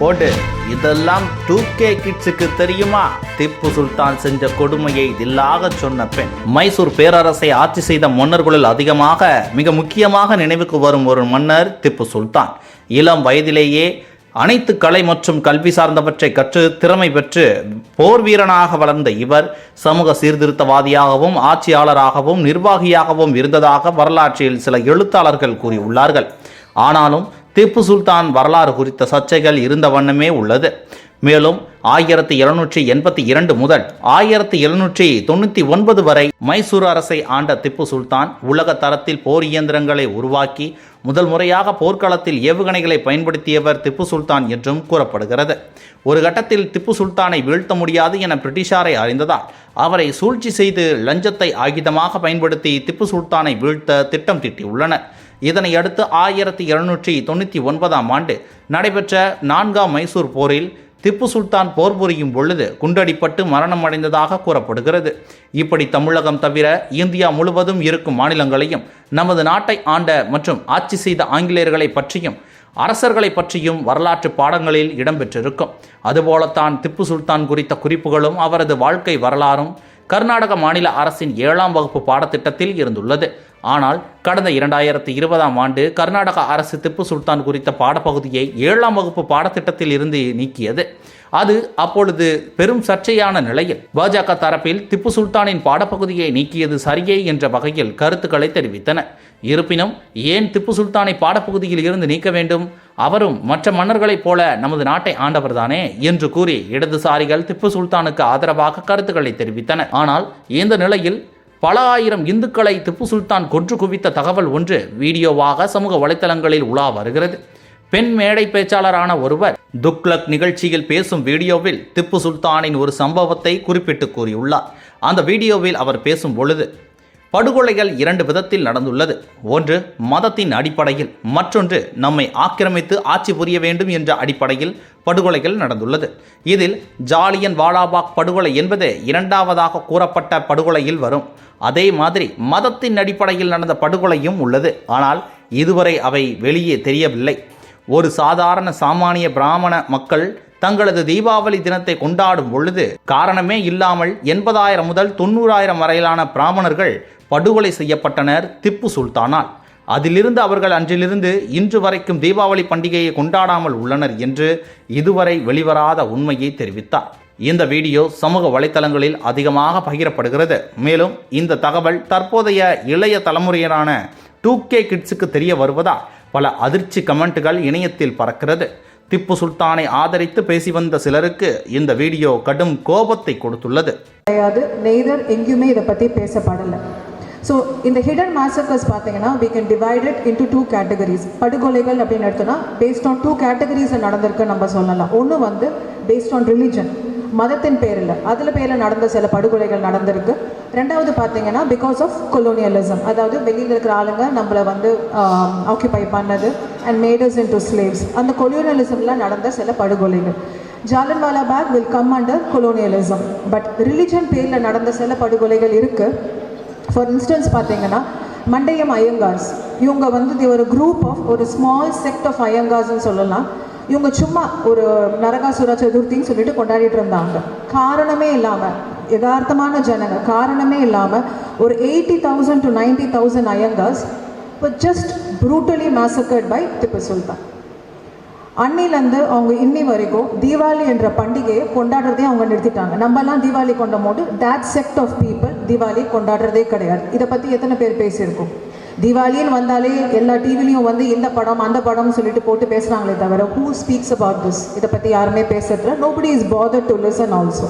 போடு. இதெல்லாம் two K கிட்ஸுக்கு தெரியுமா? திப்பு சுல்தான் செஞ்ச கொடுமையை தில்லாக சொன்ன பெண். மைசூர் பேரரசை ஆட்சி செய்த மன்னர்களில் அதிகமாக மிக முக்கியமாக நினைவுக்கு வரும் ஒரு மன்னர் திப்பு சுல்தான். இளம் வயதிலேயே அனைத்து கலை மற்றும் கல்வி சார்ந்தவற்றை கற்று திறமை பெற்று போர் வீரனாக வளர்ந்த இவர் சமூக சீர்திருத்தவாதியாகவும் ஆட்சியாளராகவும் நிர்வாகியாகவும் இருந்ததாக வரலாற்றில் சில எழுத்தாளர்கள் கூறியுள்ளார்கள். ஆனாலும் திப்பு சுல்தான் வரலாறு குறித்த சர்ச்சைகள் இருந்த வண்ணமே உள்ளது. மேலும் ஆயிரத்தி எழுநூற்றி எண்பத்தி இரண்டு முதல் ஆயிரத்தி எழுநூற்றி தொண்ணூற்றி ஒன்பது வரை மைசூர் அரசை ஆண்ட திப்பு சுல்தான் உலக தரத்தில் போர் இயந்திரங்களை உருவாக்கி முதல் முறையாக போர்க்களத்தில் ஏவுகணைகளை பயன்படுத்தியவர் திப்பு சுல்தான் என்றும் கூறப்படுகிறது. ஒரு கட்டத்தில் திப்பு சுல்தானை வீழ்த்த முடியாது என பிரிட்டிஷாரை அறிந்ததால் அவரை சூழ்ச்சி செய்து லஞ்சத்தை ஆயுதமாக பயன்படுத்தி திப்பு சுல்தானை வீழ்த்த திட்டம் தீட்டியுள்ளனர். இதனை அடுத்து ஆயிரத்தி எழுநூற்றி தொண்ணூற்றி ஒன்பதாம் ஆண்டு நடைபெற்ற நான்காம் மைசூர் போரில் திப்பு சுல்தான் போர் புரியும் பொழுது குண்டடிப்பட்டு மரணமடைந்ததாக கூறப்படுகிறது. இப்படி தமிழகம் தவிர இந்தியா முழுவதும் இருக்கும் மாநிலங்களையும் நமது நாட்டை ஆண்ட மற்றும் ஆட்சி செய்த ஆங்கிலேயர்களை பற்றியும் அரசர்களை பற்றியும் வரலாற்று பாடங்களில் இடம்பெற்றிருக்கும். அதுபோலத்தான் திப்பு சுல்தான் குறித்த குறிப்புகளும் அவரது வாழ்க்கை வரலாறும் கர்நாடக மாநில அரசின் ஏழாம் வகுப்பு பாடத்திட்டத்தில் இருந்துள்ளது. ஆனால் கடந்த இரண்டாயிரத்தி இருபதாம் ஆண்டு கர்நாடக அரசு திப்பு சுல்தான் குறித்த பாடப்பகுதியை ஏழாம் வகுப்பு பாடத்திட்டத்தில் இருந்து நீக்கியது. அது அப்பொழுது பெரும் சர்ச்சையான நிலையில் பாஜக தரப்பில் திப்பு சுல்தானின் பாடப்பகுதியை நீக்கியது சரியே என்ற வகையில் கருத்துக்களை தெரிவித்தன. இருப்பினும் ஏன் திப்பு சுல்தானை பாடப்பகுதியில் இருந்து நீக்க வேண்டும்? அவரும் மற்ற மன்னர்களைப் போல நமது நாட்டை ஆண்டவர்தானே என்று கூறி இடதுசாரிகள் திப்பு சுல்தானுக்கு ஆதரவாக கருத்துக்களை தெரிவித்தனர். ஆனால் இந்த நிலையில் பல ஆயிரம் இந்துக்களை திப்பு சுல்தான் கொன்று குவித்த தகவல் ஒன்று வீடியோவாக சமூக வலைத்தளங்களில் உலா வருகிறது. பெண் மேடை பேச்சாளரான ஒருவர் துக்லக் நிகழ்ச்சியில் பேசும் வீடியோவில் திப்பு சுல்தானின் ஒரு சம்பவத்தை குறிப்பிட்டு கூறியுள்ளார். அந்த வீடியோவில் அவர் பேசும் பொழுது படுகொலைகள் இரண்டு விதத்தில் நடந்துள்ளது. ஒன்று மதத்தின் அடிப்படையில் மற்றொன்று நம்மை ஆக்கிரமித்து ஆட்சி புரிய வேண்டும் என்ற அடிப்படையில் படுகொலைகள் நடந்துள்ளது. இதில் ஜாலியன் வாலாபாக் படுகொலை என்பது இரண்டாவதாக கூறப்பட்ட படுகொலையில் வரும். அதே மாதிரி மதத்தின் அடிப்படையில் நடந்த படுகொலையும் உள்ளது. ஆனால் இதுவரை அவை வெளியே தெரியவில்லை. ஒரு சாதாரண சாமானிய பிராமண மக்கள் தங்களது தீபாவளி தினத்தை கொண்டாடும் பொழுது காரணமே இல்லாமல் எண்பதாயிரம் முதல் தொண்ணூறாயிரம் வரையிலான பிராமணர்கள் படுகொலை செய்யப்பட்டனர் திப்பு சுல்தானால். அதிலிருந்து அவர்கள் அன்றிலிருந்து இன்று வரைக்கும் தீபாவளி பண்டிகையை கொண்டாடாமல் உள்ளனர் என்று இதுவரை வெளிவராத உண்மையை தெரிவித்தார். இந்த வீடியோ சமூக வலைத்தளங்களில் அதிகமாக பகிரப்படுகிறது. மேலும் இந்த தகவல் தற்போதைய இளைய தலைமுறையரான டூ கே கிட்ஸுக்கு தெரிய வருவதால் பல அதிர்ச்சி கமெண்ட்டுகள் இணையத்தில் பறக்கிறது. திப்பு சுல்தானை ஆதரித்து பேசி வந்த சிலருக்கு இந்த வீடியோ கடும் கோபத்தை கொடுத்துள்ளது. கிடையாது. நெய்தர் எங்கேயுமே இதை பற்றி பேசப்படலை ஸோ இந்த ஹிடன் massacres பார்த்தீங்கன்னா we can divide it into two categories. படுகொலைகள் அப்படின்னு எடுத்தோன்னா based on two categories நடந்திருக்கு நம்ம சொல்லலாம். ஒன்று வந்து based on religion. மதத்தின் பேரில். அதில் பேரில் நடந்த சில படுகொலைகள் நடந்திருக்கு. ரெண்டாவது பார்த்தீங்கன்னா பிகாஸ் ஆஃப் கொலோனியலிசம் அதாவது வெளியில் இருக்கிற ஆளுங்க நம்மளை வந்து ஆக்குபை பண்ணது and made us in to slaves அந்த கொலோனியலிசமில் நடந்த சில படுகொலைகள். Jallianwala Bagh will come under colonialism but religion பேரில் நடந்த சில படுகொலைகள் இருக்குது ஃபார் இன்ஸ்டன்ஸ் பார்த்தீங்கன்னா மண்டையம் ஐயங்கார்ஸ் இவங்க வந்து ஒரு குரூப் ஆஃப் ஒரு ஸ்மால் செக்ட் ஆஃப் ஐயங்கார்ஸ்ன்னு சொல்லலாம். இவங்க சும்மா ஒரு நரகாசுர சதுர்த்தின்னு சொல்லிட்டு கொண்டாடிட்டு இருந்தாங்க. காரணமே இல்லாமல் யதார்த்தமான ஜனங்க காரணமே இல்லாமல் ஒரு eighty thousand to ninety thousand Iyengars இப்போ just brutally massacred by Tipu Sultan அன்னிலேருந்து அவங்க இன்னி வரைக்கும் தீபாவளி என்ற பண்டிகையை கொண்டாடுறதே அவங்க நிறுத்திட்டாங்க. நம்மலாம் தீபாவளி கொண்டும் போது that sect of people Deepavali கொண்டாடுறதே கிடையாது. இதை பற்றி எத்தனை பேர் பேசியிருக்கோம்? தீபாவளின்னு வந்தாலே எல்லா டிவிலையும் வந்து இந்த படம் அந்த படம்னு சொல்லிட்டு போட்டு பேசுகிறாங்களே தவிர ஹூ ஸ்பீக்ஸ் அபவுட் திஸ் இதை பற்றி யாருமே பேசுறதுல nobody is bother to listen also